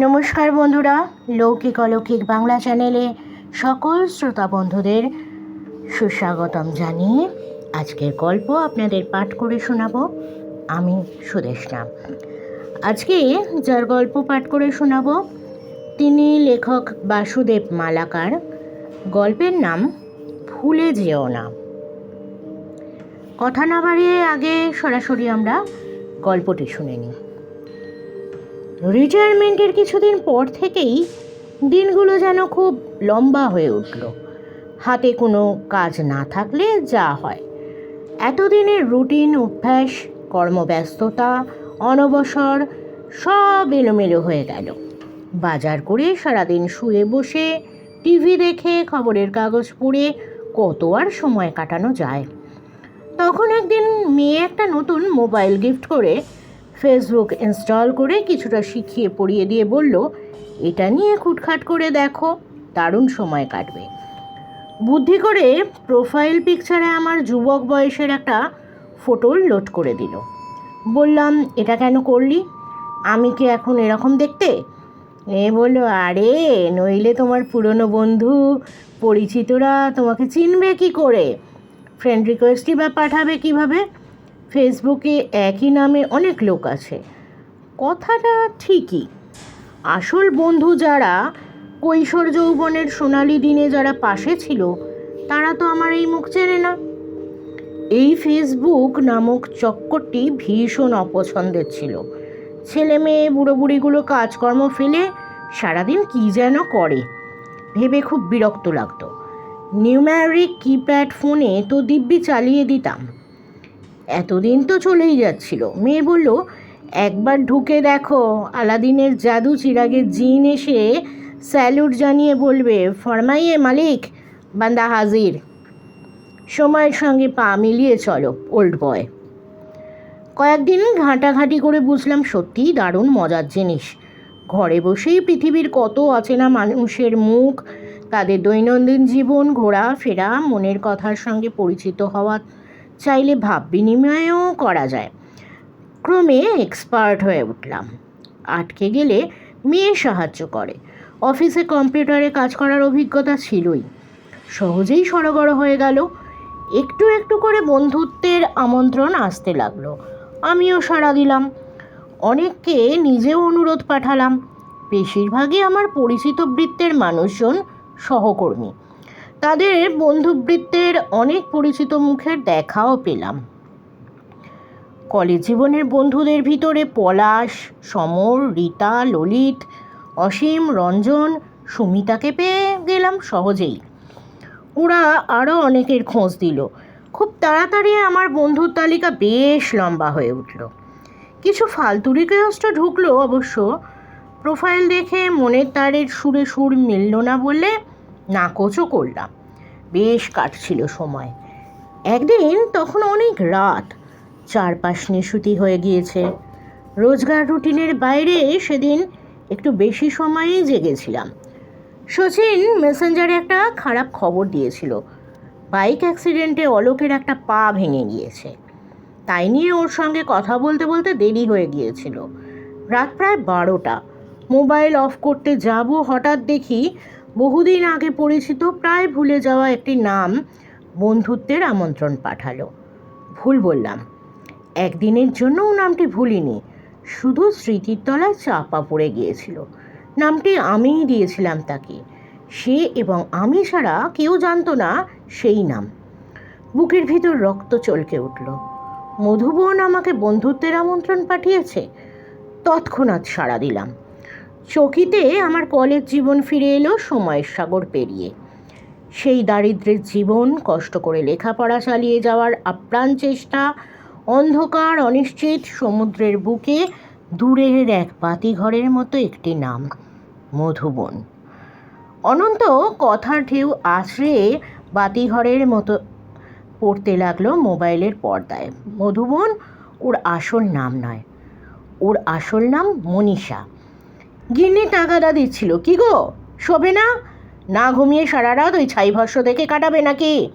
নমস্কার বন্ধুরা, লৌকিক অলৌকিক বাংলা চ্যানেলে সকল শ্রোতা বন্ধুদের সুস্বাগতম জানিয়ে আজকের গল্প আপনাদের পাঠ করে শোনাবো। আমি সুদেশনা আজকে যার গল্প পাঠ করে শোনাবো, তিনি লেখক বাসুদেব মালাকার। গল্পের নাম ভুলে যেও না। কথা না বাড়িয়ে আগে সরাসরি আমরা গল্পটি শুনে নিই। রিটায়ারমেন্টের কিছুদিন পর থেকেই দিনগুলো যেন খুব লম্বা হয়ে উঠল। হাতে কোনো কাজ না থাকলে যা হয়। এতদিনের রুটিন, অভ্যাস, কর্মব্যস্ততা, অনবসর সব এলোমেলো হয়ে গেল। বাজার করে সারাদিন শুয়ে বসে, টিভি দেখে, খবরের কাগজ পড়ে কত আর সময় কাটানো যায়? তখন একদিন মেয়ে একটা নতুন মোবাইল গিফট করে ফেসবুক ইনস্টল করে কিছুটা শিখিয়ে পড়িয়ে দিয়ে বলল, এটা নিয়ে খুটখাট করে দেখো, দারুণ সময় কাটবে। বুদ্ধি করে প্রোফাইল পিকচারে আমার যুবক বয়সের একটা ফটো লোড করে দিল। বললাম, এটা কেন করলি? আমি কি এখন এরকম দেখতে? এ বলল, আরে, নইলে তোমার পুরনো বন্ধু, পরিচিতরা তোমাকে চিনবে কি করে? ফ্রেন্ড রিকোয়েস্টই বা পাঠাবে কীভাবে? ফেসবুকে একই নামে অনেক লোক আছে। কথাটা ঠিকই। আসল বন্ধু যারা কৈশোর যৌবনের সোনালি দিনে যারা পাশে ছিল, তারা তো আমার এই মুখ চেনে না। এই ফেসবুক নামক চক্করটি ভীষণ অপছন্দের ছিল। ছেলে মেয়ে বুড়ো বুড়িগুলো কাজকর্ম ফেলে সারাদিন কী যেন করে। ভেবে খুব বিরক্ত লাগতো। নিউম্যারিক কিপ্যাড ফোনে তো দিব্যি চালিয়ে দিতাম। এতদিন তো চলেই যাচ্ছিল। মেয়ে বলল, একবার ঢুকে দেখো, আলাদিনের জাদু চিরাগের জিন এসে স্যালুট জানিয়ে বলবে, ফরমাইয়ে মালিক, বান্দা হাজির। সময়ের সঙ্গে পা মিলিয়ে চলো, ওল্ড বয়। কয়েকদিন ঘাঁটাঘাঁটি করে বুঝলাম সত্যিই দারুণ মজার জিনিস। ঘরে বসেই পৃথিবীর কত অচেনা মানুষের মুখ, তাদের দৈনন্দিন জীবন ঘোরা ফেরা মনের কথার সঙ্গে পরিচিত হওয়া চাইলে ভাব বিনিময়ও করা যায়। ক্রমে এক্সপার্ট হয়ে উঠলাম। আটকে গেলে মেয়ে সাহায্য করে। অফিসে কম্পিউটারে কাজ করার অভিজ্ঞতা ছিলই। সহজেই সরগর হয়ে গেল। একটু একটু করে বন্ধুত্বের আমন্ত্রণ আসতে লাগল। আমিও সাড়া দিলাম। অনেককে নিজেও অনুরোধ পাঠালাম। বেশিরভাগই আমার পরিচিত বৃত্তের মানুষজন সহকর্মী। তাদের বন্ধুবৃত্তের অনেক পরিচিত মুখের দেখাও পেলাম। কলেজ জীবনের বন্ধুদের ভিতরে পলাশ, সমর, রীতা, ললিত, অসীম, রঞ্জন, সুমিতাকে পেয়ে গেলাম সহজেই। ওরা আরও অনেকের খোঁজ দিল। খুব তাড়াতাড়ি আমার বন্ধুর তালিকা বেশ লম্বা হয়ে উঠল। কিছু ফালতু রিকোয়েস্ট ঢুকলো অবশ্য। প্রোফাইল দেখে মনের তারের সুরে সুর মিলল না বলে নাকচও করলাম। বেশ কাটছিল সময়। একদিন তখন অনেক রাত, চারপাশ নিশুতি হয়ে গিয়েছে। রোজগার রুটিনের বাইরে সেদিন একটু বেশি সময়ই জেগেছিলাম। সচিন মেসেঞ্জারে একটা খারাপ খবর দিয়েছিল। বাইক অ্যাক্সিডেন্টে অলোকের একটা পা ভেঙে গিয়েছে। তাই নিয়ে ওর সঙ্গে কথা বলতে বলতে দেরি হয়ে গিয়েছিল। রাত প্রায় বারোটা। মোবাইল অফ করতে যাব হঠাৎ দেখি বহুদিন আগে পরিচিত, প্রায় ভুলে যাওয়া একটি নাম বন্ধুত্বের আমন্ত্রণ পাঠালো। ভুল বললাম। একদিনের জন্যও নামটি ভুলিনি। শুধু স্মৃতির তলায় চাপা পড়ে গিয়েছিল। নামটি আমিই দিয়েছিলাম তাকে। সে এবং আমি ছাড়া কেউ জানতো না সেই নাম। বুকের ভিতর রক্ত চলকে উঠল। মধুবন আমাকে বন্ধুত্বের আমন্ত্রণ পাঠিয়েছে। তৎক্ষণাৎ সাড়া দিলাম। চকিতে আমার কলেজ জীবন ফিরে এলো, সময়ের সাগর পেরিয়ে। সেই দারিদ্রের জীবন, কষ্ট করে লেখাপড়া চালিয়ে যাওয়ার আপ্রাণ চেষ্টা, অন্ধকার, অনিশ্চিত, সমুদ্রের বুকে, দূরের এক বাতিঘরের মতো একটি নাম, মধুবন। অনন্ত কথার ঢেউ আছড়ে বাতিঘরের মতো পড়তে লাগল মোবাইলের পর্দায়। মধুবন ওর আসল নাম নয়, ওর আসল নাম মনীষা। গিন্নি তাগাদা দিচ্ছিল। কি গো? শোবে না না ঘুমিয়ে সারা রাত ওই ছাই ভস্য দেখে কাটাবে নাকি?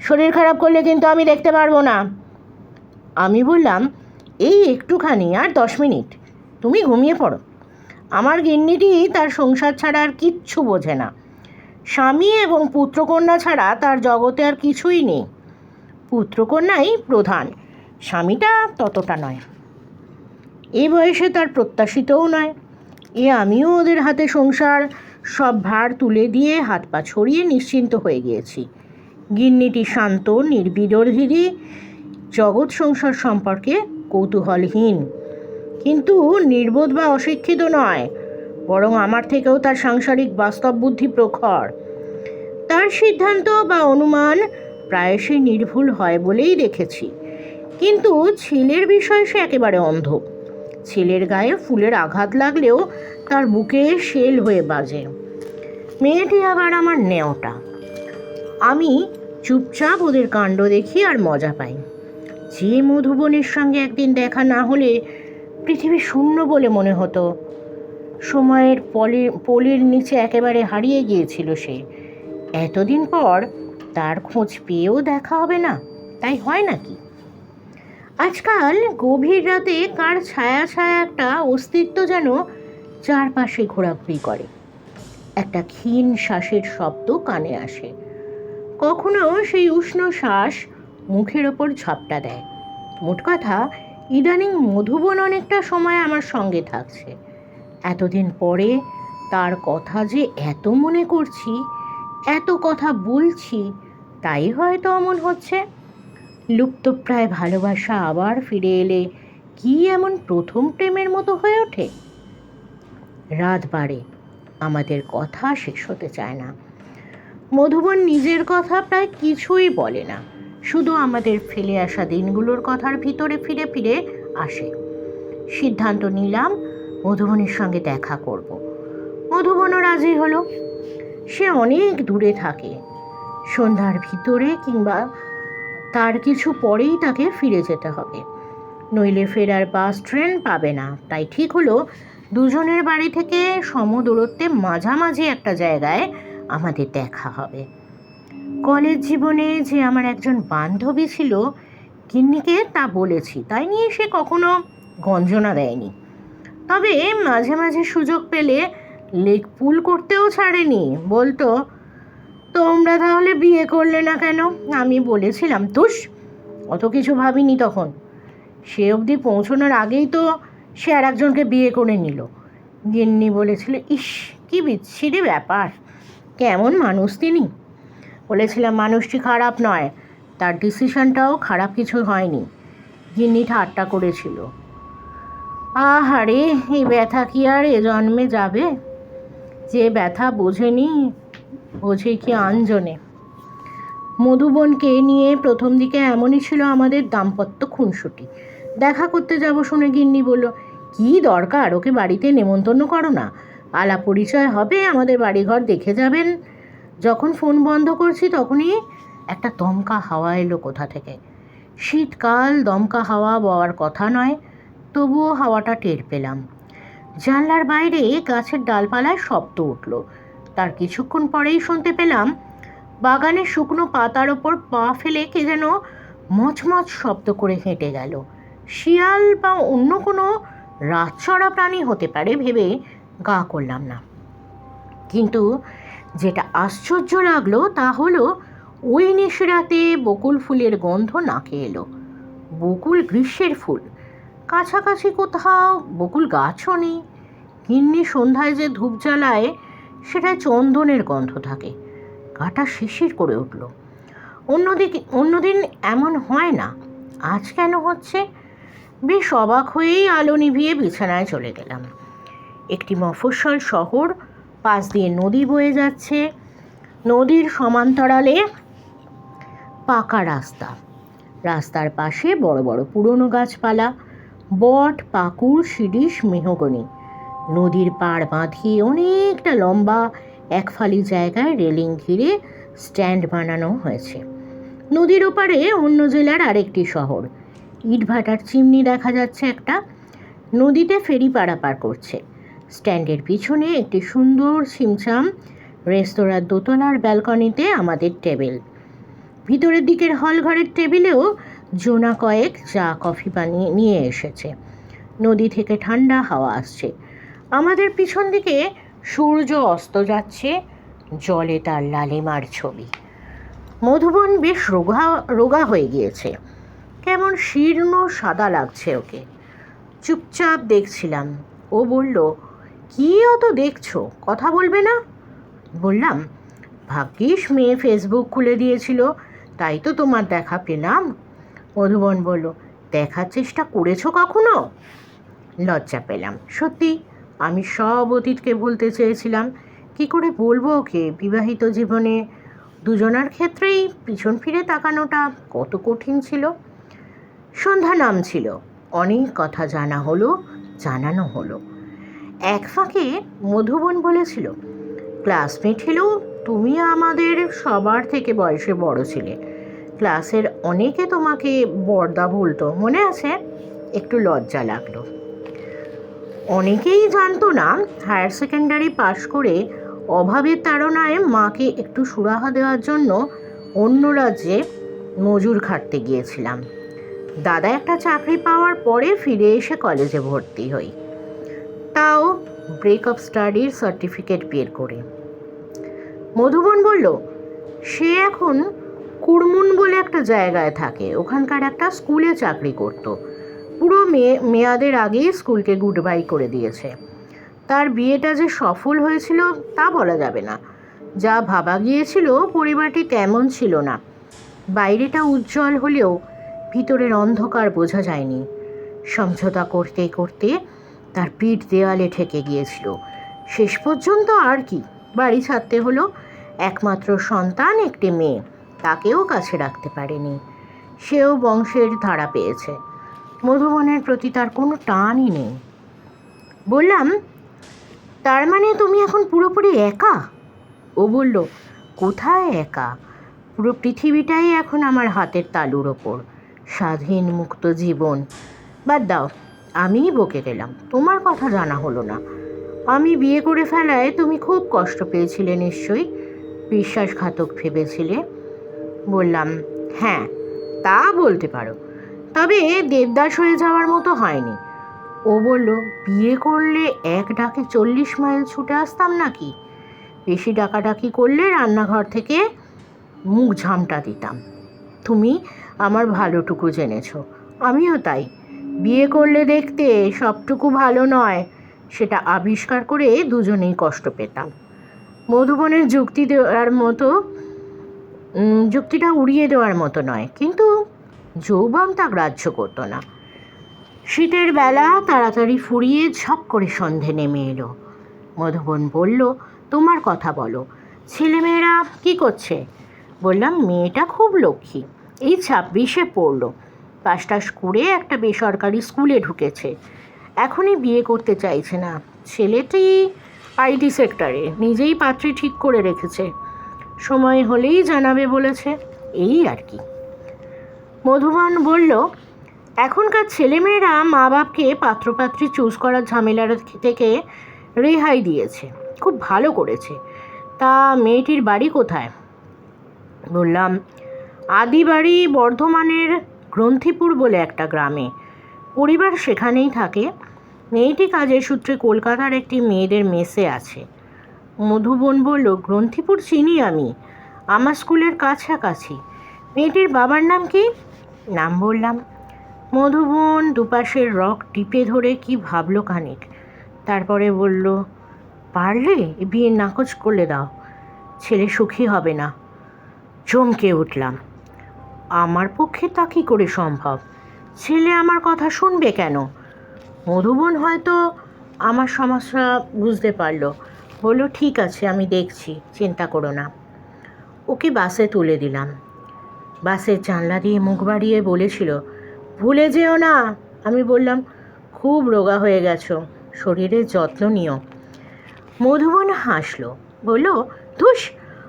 শরীর খারাপ করলে কিন্তু আমি দেখতে পারব না। আমি বললাম, এই একটুখানি আর দশ মিনিট। তুমি ঘুমিয়ে পড়ো। আমার গিন্নিটি তার সংসার ছাড়া আর কিচ্ছু বোঝে না। স্বামী এবং পুত্রকন্যা ছাড়া তার জগতে আর কিছুই নেই। পুত্রকন্যাই প্রধান। স্বামীটা ততটা নয়। এই বয়সে তার প্রত্যাশিতও নয়। এ আমিও ওদের হাতে সংসার সব ভার তুলে দিয়ে হাত পা ছড়িয়ে নিশ্চিন্ত হয়ে গিয়েছি। গিন্নিটি শান্ত নির্বিদর্ধিনী জগৎ সংসার সম্পর্কে কৌতূহলহীন। কিন্তু নির্বোধ বা অশিক্ষিত নয়, বরং আমার থেকেও তার সাংসারিক বাস্তব বুদ্ধি প্রখর। তার সিদ্ধান্ত বা অনুমান প্রায়শই নির্ভুল হয় বলেই দেখেছি। কিন্তু ছেলের বিষয়ে সে একেবারে অন্ধ। ছেলের গায়ে ফুলের আঘাত লাগলেও তার বুকে শেল হয়ে বাজে। মেয়েটি আবার আমার নেওটা। আমি চুপচাপ ওদের কাণ্ড দেখি আর মজা পাই। যে মধুবনের সঙ্গে একদিন দেখা না হলে পৃথিবী শূন্য বলে মনে হতো। সময়ের পলে, পোলের নিচে একেবারে হারিয়ে গিয়েছিল সে। এতদিন পর তার খোঁজ পেয়েও দেখা হবে না। তাই হয় নাকি? আজকাল গভীর রাতে কার ছায়া ছায়া একটা অস্তিত্ব যেন চারপাশে ঘোরাঘুরি করে। একটা ক্ষীণ শ্বাসের শব্দ কানে আসে। কখনো সেই উষ্ণ শ্বাস মুখের ওপর ঝাপটা দেয়। মোট কথা, ইদানিং মধুবন অনেকটা সময় আমার সঙ্গে থাকছে। এতদিন পরে তার কথা যে এত মনে করছি, এত কথা বলছি, তাই হয়তো অমন হচ্ছে। লুপ্তপ্রায় ভালোবাসা আবার ফিরে এলে কি এমন প্রথম প্রেমের মতো হয়ে ওঠে? রাত বাড়ে, আমাদের কথা শেষ হতে চায় না। মধুবন নিজের কথা প্রায় কিছুই বলে না, শুধু আমাদের ফেলে আসা দিনগুলোর কথার ভিতরে ফিরে ফিরে আসে। সিদ্ধান্ত নিলাম মধুবনের সঙ্গে দেখা করব। মধুবনও রাজি হলো। সে অনেক দূরে থাকে। সন্ধ্যার ভিতরে কিংবা তার কিছু পরেই তাকে ফিরে যেতে হবে। নইলে ফেরার বাস, ট্রেন পাবে না। তাই ঠিক হলো, দুজনের বাড়ি থেকে সমদূরত্বে মাঝামাঝি একটা জায়গায় আমাদের দেখা হবে। কলেজ জীবনে যে আমার একজন বান্ধবী ছিল, গিন্নিকে তা বলেছি, তাই নিয়ে সে কখনো গঞ্জনা দেয়নি। তবে মাঝে মাঝে সুযোগ পেলে লেক পুল করতেও ছাড়েনি। বলতো তোমরা তাহলে বিয়ে করলে না কেন? আমি বলেছিলাম, তুস। অত কিছু ভাবিনি তখন। সে অবধি পৌঁছানোর আগেই তো সে আর একজনকে বিয়ে করে নিল। গিন্নি বলেছিল, ইস, কি বিচ্ছিরি ব্যাপার। কেমন মানুষ তিনি? বলেছিলাম, মানুষটি খারাপ নয়। তার ডিসিশনটাও খারাপ কিছু হয়নি। গিন্নি ঠাট্টা করেছিল। আহারে, এই ব্যথা কি আর এ জন্মে যাবে? যে ব্যথা বোঝেনি বোঝে কি আঞ্জনে মধুবনকে নিয়ে প্রথম দিকে এমনই ছিল আমাদের দাম্পত্য খুনসুটি। দেখা করতে যাব শুনে গিন্নি বলল, কি দরকার? ওকে বাড়িতে নেমন্তন্ন করো না। আলা পরিচয় হবে, আমাদের বাড়িঘর দেখে যাবেন। যখন ফোন বন্ধ করছি তখনই একটা দমকা হাওয়া এলো কোথা থেকে। শীতকাল, দমকা হাওয়া বওয়ার কথা নয়, তবুও হাওয়াটা টের পেলাম। জানলার বাইরে গাছের ডালপালায় শব্দ উঠল। তার কিছুক্ষণ পরেই শুনতে পেলাম, বাগানের শুকনো পাতার ওপর পা ফেলে কে যেন মচমচ শব্দ করে হেঁটে গেল। শিয়াল বা অন্য কোনো রাতচড়া প্রাণী হতে পারে ভেবে গা করলাম না। কিন্তু যেটা আশ্চর্য লাগল তা হলো, ওই নিশরাতে বকুল ফুলের গন্ধ নাকে এলো। বকুল গ্রীষ্মের ফুল। কাছাকাছি কোথাও বকুল গাছও নেই। গিন্নি সন্ধ্যায় যে ধূপ জ্বালায় সেটায় চন্দনের গন্ধ থাকে। গাটা শিশির করে উঠল। অন্যদিকে, অন্যদিন এমন হয় না। আজ কেন হচ্ছে? বেশ অবাক হয়েই আলো নিভিয়ে বিছানায় চলে গেলাম। একটি মফস্বল শহর, পাশ দিয়ে নদী বয়ে যাচ্ছে। নদীর সমান্তরালে পাকা রাস্তা। রাস্তার পাশে বড় বড় পুরনো গাছপালা, বট, পাকুড়, শিরিষ, মেহগনি। নদীর পাড় বাঁধিয়ে অনেকটা লম্বা এক ফালি জায়গায় রেলিং ঘিরে স্ট্যান্ড বানানো হয়েছে। নদীর ওপারে অন্য জেলার আরেকটি শহর। ইটভাটার চিমনি দেখা যাচ্ছে একটা। নদীতে ফেরি পারাপার করছে। স্ট্যান্ডের পিছনে একটি সুন্দর ছিমছাম রেস্তোরাঁর দোতলার ব্যালকনিতে আমাদের টেবিল। ভিতরের দিকের হল ঘরের টেবিলেও জোনা কয়েক চা কফি বানিয়ে নিয়ে এসেছে। নদী থেকে ঠান্ডা হাওয়া আসছে। আমাদের পিছন দিকে সূর্য অস্ত যাচ্ছে, জলে তার লালিমার ছবি। মধুবন বেশ রোগা রোগা হয়ে গিয়েছে। কেমন শীর্ণ সাদা লাগছে ওকে। চুপচাপ দেখছিলাম। ও বলল, কী অত দেখছ? কথা বলবে না? বললাম, ভাগ্যিস মেয়ে ফেসবুক খুলে দিয়েছিল, তাই তো তোমার দেখা পেলাম। মধুবন বলল, দেখার চেষ্টা করেছ কখনো? লজ্জা পেলাম। সত্যি আমি সব অতীতকে ভুলতে চেয়েছিলাম। কি করে বলব ওকে? বিবাহিত জীবনে দুজনার ক্ষেত্রেই পিছন ফিরে তাকানোটা কত কঠিন ছিল। সন্ধ্যা নাম ছিল অনেক কথা জানা হলো, জানানো হলো। এক ফাঁকে মধুবন বলেছিল, ক্লাসমেট হলেও তুমি আমাদের সবার থেকে বয়সে বড় ছিলে। ক্লাসের অনেকে তোমাকে বর্দা বলতো। মনে আছে? একটু লজ্জা লাগল। অনেকেই জানতো না হায়ার সেকেন্ডারি পাশ করে অভাবের তাড়নায় মাকে একটু সুরাহা দেওয়ার জন্য অন্য রাজ্যে মজুর খাটতে গিয়েছিলাম। দাদা একটা চাকরি পাওয়ার পরে ফিরে এসে কলেজে ভর্তি হই। তাও ব্রেকআপ স্টাডির সার্টিফিকেট বের করে। মধুবন বলল, সে এখন কুড়মুন বলে একটা জায়গায় থাকে। ওখানকার একটা স্কুলে চাকরি করত। পুরো মেয়ে, মেয়াদের আগেই স্কুলকে গুড বাই করে দিয়েছে। তার বিয়েটা যে সফল হয়েছিল তা বলা যাবে না। যা ভাবা গিয়েছিল পরিবারটি তেমন ছিল না। বাইরেটা উজ্জ্বল হলেও ভিতরের অন্ধকার বোঝা যায়নি। সমঝোতা করতে করতে তার পিঠ দেওয়ালে ঠেকে গিয়েছিল। শেষ পর্যন্ত আর কি? বাড়ি ছাড়তে হলো। একমাত্র সন্তান, একটি মেয়ে। তাকেও কাছে রাখতে পারেনি। সেও বংশের ধারা পেয়েছে। মধুবনের প্রতি তার কোনো টানই নেই। বললাম, তার মানে তুমি এখন পুরোপুরি একা? ও বলল, কোথায় একা? পুরো পৃথিবীটাই এখন আমার হাতের তালুর ওপর। স্বাধীন মুক্ত জীবন। বাদ দাও, আমিই বকে গেলাম। তোমার কথা জানা হলো না। আমি বিয়ে করে ফেলায় তুমি খুব কষ্ট পেয়েছিলে নিশ্চয়ই? বিশ্বাসঘাতক ভেবেছিলে? বললাম হ্যাঁ তা বলতে পারো। তবে দেবদাস হয়ে যাওয়ার মতো হয়নি। ও বলল, বিয়ে করলে এক ডাকে চল্লিশ মাইল ছুটে আসতাম নাকি? বেশি ডাকাডাকি করলে রান্নাঘর থেকে মুখ ঝামটা দিতাম। তুমি আমার ভালোটুকু জেনেছো, আমিও তাই। বিয়ে করলে দেখতে সবটুকু ভালো নয়, সেটা আবিষ্কার করে দুজনেই কষ্ট পেতাম। মধুবনের যুক্তি দেওয়ার মতো যুক্তিটা উড়িয়ে দেওয়ার মতো নয়, কিন্তু যৌবন তা গ্রাহ্য করতো না। শীতের বেলা তাড়াতাড়ি ফুরিয়ে ঝপ করে সন্ধে নেমে এলো। মধুবন বলল, তোমার কথা বলো। ছেলেমেয়েরা কী করছে? বললাম, মেয়েটা খুব লক্ষ্মী। এই ছাব্বিশে পড়ল। পাশটাস করে একটা বেসরকারি স্কুলে ঢুকেছে। এখনই বিয়ে করতে চাইছে না। ছেলেটি আইটি সেক্টরে, নিজেই পাত্রী ঠিক করে রেখেছে। সময় হলেই জানাবে বলেছে। এই আর কি। মধুবন বলল, এখনকার ছেলেমেয়েরা মা বাপকে পাত্রপাত্রী চুজ করার ঝামেলার থেকে রেহাই দিয়েছে। খুব ভালো করেছে। তা মেয়েটির বাড়ি কোথায়? বললাম আদি বাড়ি বর্ধমানের গ্রন্থিপুর বলে একটা গ্রামে। পরিবার সেখানেই থাকে। মেয়েটি কাজের সূত্রে কলকাতার একটি মেয়েদের মেসে আছে। মধুবন বলল, গ্রন্থিপুর চিনি আমি। আমার স্কুলের কাছাকাছি। মেয়েটির বাবার নাম কি? নাম বললাম। মধুবন দুপাশের রক টিপে ধরে কি ভাবলো খানিক। তারপরে বলল, পারলে বিয়ে নাকচ করলে দাও, ছেলে সুখী হবে না। চমকে উঠলাম। আমার পক্ষে তা কী করে সম্ভব? ছেলে আমার কথা শুনবে কেন? মধুবন হয়তো আমার সমস্যা বুঝতে পারল। বলল, ঠিক আছে, আমি দেখছি, চিন্তা করো না। ওকে বাসে তুলে দিলাম। বাসের জানলা দিয়ে মুখ বাড়িয়ে বলেছিল, ভুলে যেও না। আমি বললাম, খুব রোগা হয়ে গেছো শরীরের যত্ন নিও। মধুবন হাসলো, বলল, ধুস,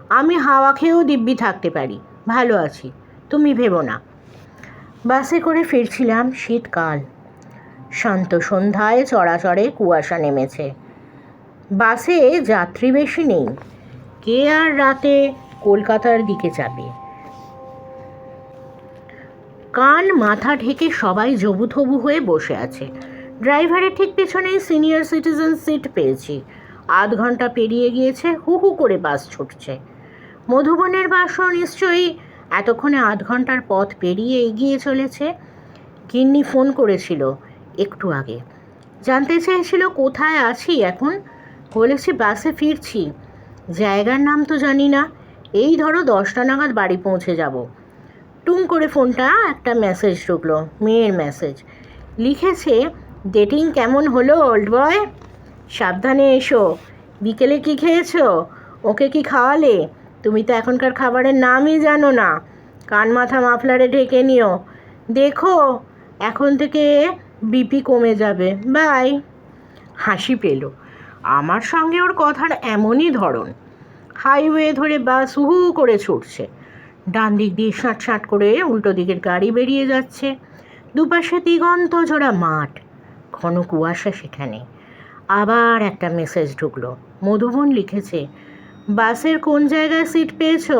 আমি হাওয়া খেয়েও দিব্যি থাকতে পারি, ভালো আছি, তুমি ভেবো না। বাসে করে ফিরছিলাম শীতকাল। শান্ত সন্ধ্যায় চড়াচড়ে কুয়াশা নেমেছে। বাসে যাত্রী বেশি নেই, কে আর রাতে কলকাতার দিকে যাবে? কান মাথা ঢেকে সবাই জবুথবু হয়ে বসে আছে। ড্রাইভারের ঠিক পেছনেই সিনিয়র সিটিজেন সিট পেয়েছি। আধ ঘণ্টা পেরিয়ে গিয়েছে, হু হু করে বাস ছুটছে। মধুবনের বাসও নিশ্চয়ই এতক্ষণে আধ ঘণ্টার পথ পেরিয়ে এগিয়ে চলেছে। গিন্নি ফোন করেছিল একটু আগে। জানতে চেয়েছিল, কোথায় আছি এখন? বলেছি, বাসে ফিরছি। জায়গার নাম তো জানি না। এই ধরো দশটা নাগাদ বাড়ি পৌঁছে যাব। টুং করে ফোনটা একটা মেসেজ ঢুকলো, মেয়ের মেসেজ লিখেছে ডেটিং কেমন হলো ওল্ড বয় সাবধানে এসো। বিকেলে কি খেয়েছো? ওকে কি খাওয়ালে? তুমি তো এখনকার খাবারের নামই জানো না। কান মাথা মাফলারে ঢেকে নিও। দেখো, এখন থেকে বিপি কমে যাবে। বাই। হাসি পেল। আমার সঙ্গে ওর কথার এমনই ধরন। হাইওয়ে ধরে বাস হু করে ছুটছে। ডান দিক দিয়ে সাঁট সাঁট করে উল্টো দিকের গাড়ি বেরিয়ে যাচ্ছে। দুপাশে দিগন্ত জোড়া মাঠ। ঘন কুয়াশা সেখানে। আবার একটা মেসেজ ঢুকলো। মধুবন লিখেছে, বাসের কোন জায়গায় সিট পেয়েছ?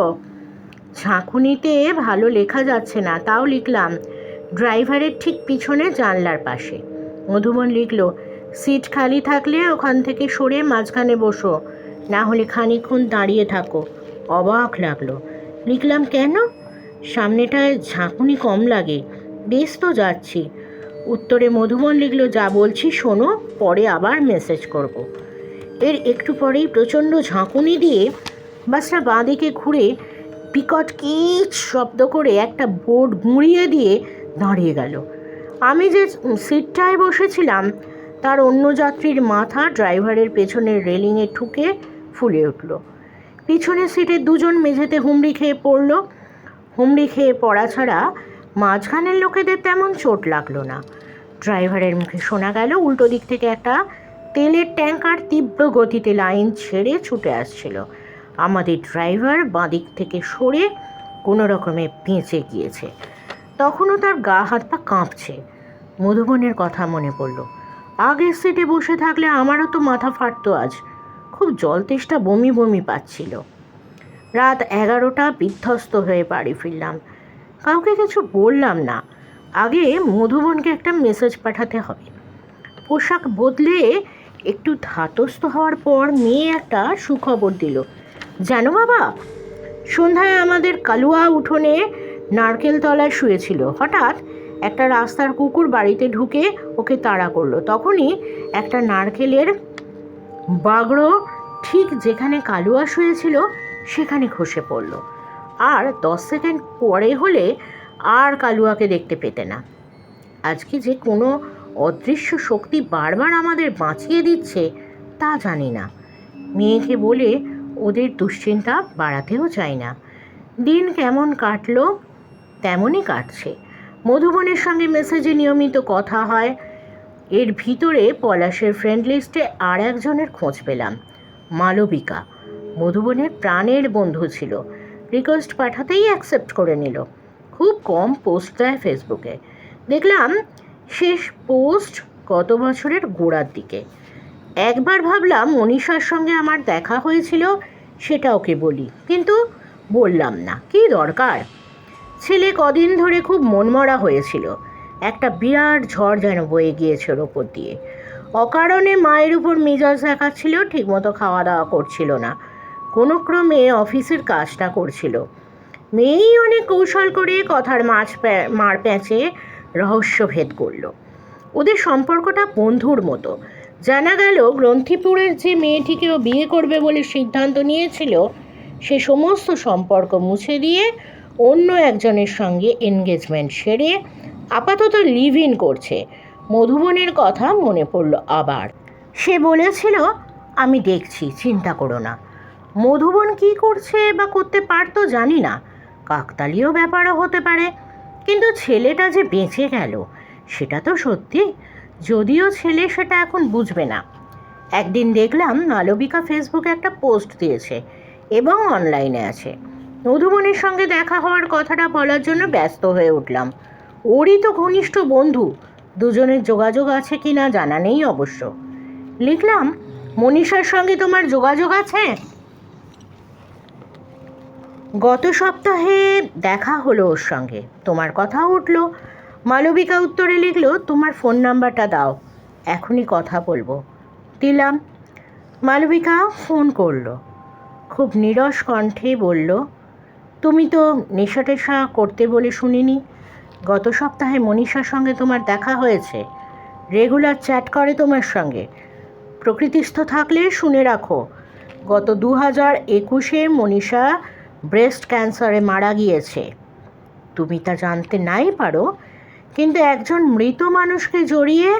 ঝাঁকুনিতে ভালো লেখা যাচ্ছে না, তাও লিখলাম ড্রাইভারের ঠিক পিছনে জানলার পাশে। মধুবন লিখল সিট খালি থাকলে ওখান থেকে সরে মাঝখানে বসো, না হলে খানিকক্ষণ দাঁড়িয়ে থাকো। অবাক লাগল। লিখলাম, কেন? সামনেটায় ঝাঁকুনি কম লাগে। বেশ তো যাচ্ছি। উত্তরে মধুবন লিখল, যা বলছি শোনো, পরে আবার মেসেজ করব। এর একটু পরেই প্রচণ্ড ঝাঁকুনি দিয়ে বাসটা বাঁদিকে ঘুরে বিকট কিচ শব্দ করে একটা বোর্ড গুঁড়িয়ে দিয়ে দাঁড়িয়ে গেল। আমি যে সিটটায় বসেছিলাম, তার অন্য যাত্রীর মাথা ড্রাইভারের পেছনের রেলিংয়ে ঠুকে ফুলে উঠল। পিছনের সিটে দুজন মেঝেতে হুমড়ি খেয়ে পড়ল। হুমড়ি খেয়ে পড়া ছাড়া মাঝখানের লোকেদের তেমন চোট লাগল না। ড্রাইভারের মুখে শোনা গেল, উল্টো দিক থেকে একটা তেলের ট্যাঙ্কার তীব্র গতিতে লাইন ছেড়ে ছুটে আসছিল। আমাদের ড্রাইভার বাঁদিক থেকে সরে কোনো রকমে বেঁচে গিয়েছে। তখনও তার গা হাত পা কাঁপছে। মধুবনের কথা মনে পড়ল। আগের সিটে বসে থাকলে আমারও তো মাথা ফাটতো আজ। খুব জল তেষ্টা বমি বমি পাচ্ছিল। রাত এগারোটা বিধ্বস্ত হয়ে বাড়ি ফিরলাম। কাউকে কিছু বললাম না। আগে মধুবনকে একটা মেসেজ পাঠাতে হবে। পোশাক বদলে একটু ধাতস্থ হওয়ার পর মেয়ে একটা সুখবর দিল। জানো বাবা, সন্ধ্যায় আমাদের কালুয়া উঠোনে নারকেল তলায় শুয়েছিল। হঠাৎ একটা রাস্তার কুকুর বাড়িতে ঢুকে ওকে তাড়া করল। তখনই একটা নারকেলের বাগড়ো ঠিক যেখানে কালুয়া শুয়েছিল সেখানে খসে পড়ল। আর দশ সেকেন্ড পরে হলে আর কালুয়াকে দেখতে পেতে না। আজকে যে কোনো অদৃশ্য শক্তি বারবার আমাদের বাঁচিয়ে দিচ্ছে, তা জানি না। মেয়েকে বলে ওদের দুশ্চিন্তা বাড়াতেও চাই না। দিন কেমন কাটলো, তেমনই কাটছে। মধুবনের সঙ্গে মেসেজে নিয়মিত কথা হয়। এর ভিতরে পলাশের ফ্রেন্ড লিস্টে আর একজনের খোঁজ পেলাম। মালবিকা। মধুবনের প্রাণের বন্ধু ছিল। রিকোয়েস্ট পাঠাতেই অ্যাকসেপ্ট করে নিল। খুব কম পোস্ট দেয় ফেসবুকে দেখলাম, শেষ পোস্ট গত বছরের গোড়ার দিকে। একবার ভাবলাম মনীষার সঙ্গে আমার দেখা হয়েছিল সেটা ওকে বলি? কিন্তু বললাম না, কী দরকার? ছেলে কদিন ধরে খুব মনমরা হয়েছিল। একটা বিরাট ঝড় যেন বয়ে গিয়েছে ওর ওপর দিয়ে। অকারণে মায়ের উপর মেজাজ দেখাচ্ছিল, ঠিকমতো খাওয়া দাওয়া করছিল না। কোনো ক্রমে অফিসের কাজটা করছিল। মেয়েই অনেক কৌশল করে কথার মাছ মার প্যাঁচে রহস্য ভেদ করল। ওদের সম্পর্কটা বন্ধুর মতো। জানা গেল, গ্রন্থিপুরের যে মেয়েটিকেও বিয়ে করবে বলে সিদ্ধান্ত নিয়েছিল, সে সমস্ত সম্পর্ক মুছে দিয়ে অন্য একজনের সঙ্গে এনগেজমেন্ট সেরে আপাতত লিভ ইন করছে। মধুবনের কথা মনে পড়ল আবার। সে বলেছিল, আমি দেখছি, চিন্তা করো না। মধুবন কি করছে বা করতে পারতো জানি না। কাকতালীয় ব্যাপারও হতে পারে। কিন্তু ছেলেটা যে বেঁচে গেল, সেটা তো সত্যি। যদিও ছেলে সেটা এখন বুঝবে না। একদিন দেখলাম মালবিকা ফেসবুকে একটা পোস্ট দিয়েছে এবং অনলাইনে আছে। মধুবনের সঙ্গে দেখা হওয়ার কথাটা বলার জন্য ব্যস্ত হয়ে উঠলাম। ওরই তো ঘনিষ্ঠ বন্ধু। দুজনের যোগাযোগ আছে কি না জানা নেই অবশ্য। লিখলাম, মনীষার সঙ্গে তোমার যোগাযোগ আছে? গত সপ্তাহে দেখা হলো ওর সঙ্গে। তোমার কথাও উঠল। মালবিকা উত্তরে লিখলো, তোমার ফোন নাম্বারটা দাও। এখনই কথা বলব। দিলাম। মালবিকা ফোন করল। খুব নিরস কণ্ঠে বলল, তুমি তো নেশা টেশা করতে বলে শুনিনি। গত সপ্তাহে মনীষার সঙ্গে তোমার দেখা হয়েছে। রেগুলার চ্যাট করে তোমার সঙ্গে। প্রকৃতিস্থ থাকলে শুনে রাখো, গত দু হাজার একুশে মনীষা ব্রেস্ট ক্যান্সারে মারা গিয়েছে। তুমি তা জানতে নাই পারো, কিন্তু একজন মৃত মানুষকে জড়িয়ে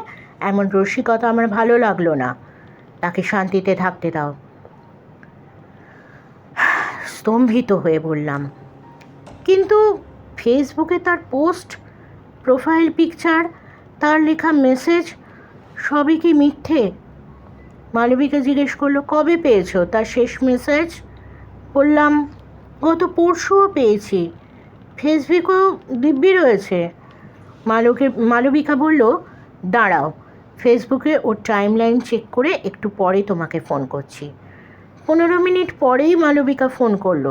এমন রসিকতা আমার ভালো লাগল না। তাকে শান্তিতে থাকতে দাও। স্তম্ভিত হয়ে বললাম, কিন্তু ফেসবুকে তার পোস্ট, প্রোফাইল পিকচার, তার লেখা মেসেজ, সবই কি মিথ্যে? মালবিকা জিজ্ঞেস করল, কবে পেয়েছ? তার শেষ মেসেজ, বললাম, গত পরশুও পেয়েছি। ফেসবুকেও দিব্যি রয়েছে। মালকে, মালবিকা বলল, দাঁড়াও, ফেসবুকে ওর টাইমলাইন চেক করে একটু পরে তোমাকে ফোন করছি। পনেরো মিনিট পরেই মালবিকা ফোন করল,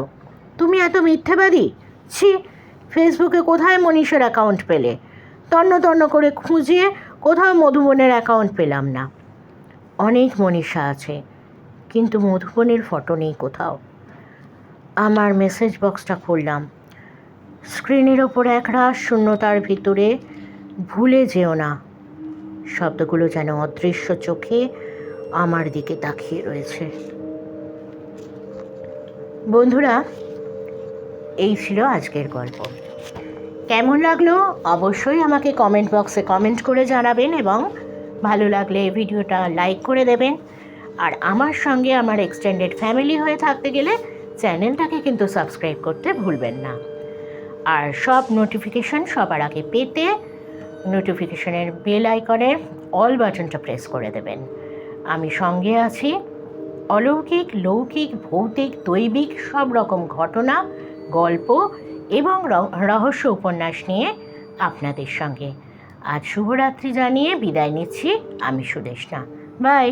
তুমি এত মিথ্যেবাদী? ছি ফেসবুকে কোথায় মনীষের অ্যাকাউন্ট পেলে? তন্ন তন্ন করে খুঁজিয়ে কোথাও মধুবনের অ্যাকাউন্ট পেলাম না। অনেক মনীষা আছে, কিন্তু মধুবনের ফটো নেই কোথাও। আমার মেসেজ বক্সটা খুললাম। স্ক্রিনের ওপর একরাশ শূন্যতার ভিতরে ভুলে যেও না। শব্দগুলো যেন অদৃশ্য চোখে আমার দিকে তাকিয়ে রয়েছে। বন্ধুরা এই ছিল আজকের গল্প। কেমন লাগল অবশ্যই আমাকে কমেন্ট বক্সে কমেন্ট করে জানাবেন এবং ভালো লাগলে ভিডিওটা লাইক করে দেবেন। আর আমার সঙ্গে আমার এক্সটেন্ডেড ফ্যামিলি হয়ে থাকতে গেলে চ্যানেলটাকে কিন্তু সাবস্ক্রাইব করতে ভুলবেন না। আর সব নোটিফিকেশন সবার আগে পেতে নোটিফিকেশনের বেল আইকনের অল বাটনটা প্রেস করে দেবেন। আমি সঙ্গে আছি। অলৌকিক, লৌকিক, ভৌতিক, দৈবিক সব রকম ঘটনা গল্প এবং রহস্য উপন্যাস নিয়ে আপনাদের সঙ্গে। আজ শুভরাত্রি জানিয়ে বিদায় নিচ্ছি, আমি সুদেশনা বাই।